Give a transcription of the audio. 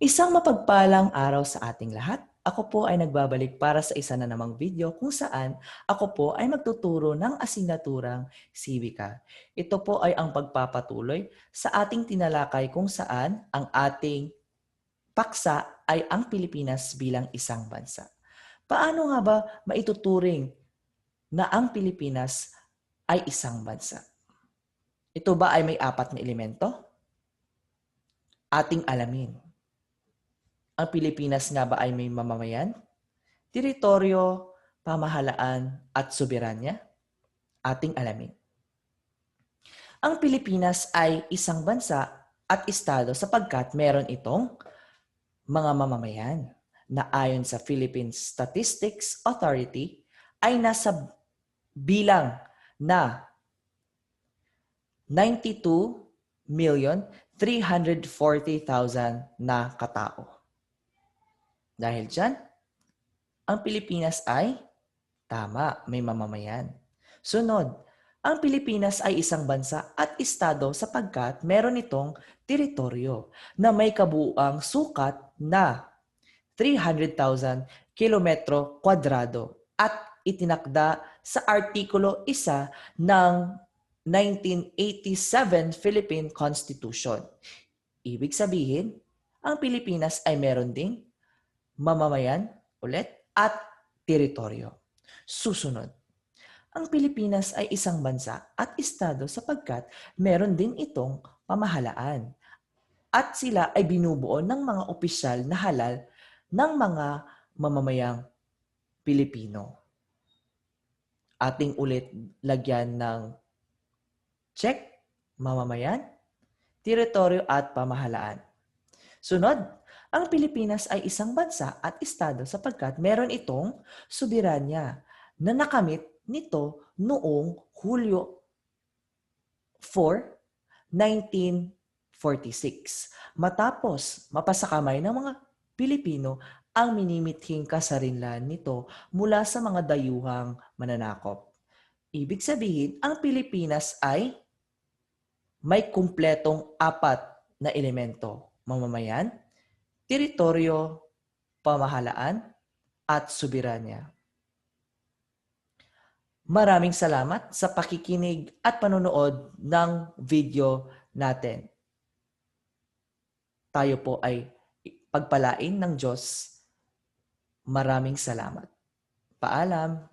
Isang mapagpalang araw sa ating lahat. Ako po ay nagbabalik para sa isa na namang video kung saan ako po ay magtuturo ng asignaturang Civica. Ito po ay ang pagpapatuloy sa ating tinalakay kung saan ang ating paksa ay ang Pilipinas bilang isang bansa. Paano nga ba maituturing na ang Pilipinas ay isang bansa? Ito ba ay may apat na elemento? Ating alamin. Ang Pilipinas nga ba ay may mamamayan, teritoryo, pamahalaan at soberanya? Ating alamin. Ang Pilipinas ay isang bansa at estado sapagkat meron itong mga mamamayan na ayon sa Philippine Statistics Authority ay nasa bilang na 92 million 340,000 na katao. Dahil dyan, ang Pilipinas ay tama, may mamamayan. Sunod, ang Pilipinas ay isang bansa at estado sapagkat meron itong teritoryo na may kabuuang sukat na 300,000 kilometro kwadrado at itinakda sa Artikulo 1 ng 1987 Philippine Constitution. Ibig sabihin, ang Pilipinas ay meron ding mamamayan ulit at teritoryo. Susunod, ang Pilipinas ay isang bansa at estado sapagkat meron din itong pamahalaan. At sila ay binubuo ng mga opisyal na halal ng mga mamamayang Pilipino. Ating ulit lagyan ng check, mamamayan, teritoryo at pamahalaan. Sunod, ang Pilipinas ay isang bansa at estado sapagkat meron itong soberanya na nakamit nito noong Hulyo 4, 1946. Matapos mapasakamay ng mga Pilipino ang minimithing kasarinlan nito mula sa mga dayuhang mananakop. Ibig sabihin, ang Pilipinas ay may kumpletong apat na elemento. Mamamayan, teritoryo, pamahalaan, at soberanya. Maraming salamat sa pakikinig at panonood ng video natin. Tayo po ay pagpalain ng Diyos. Maraming salamat. Paalam.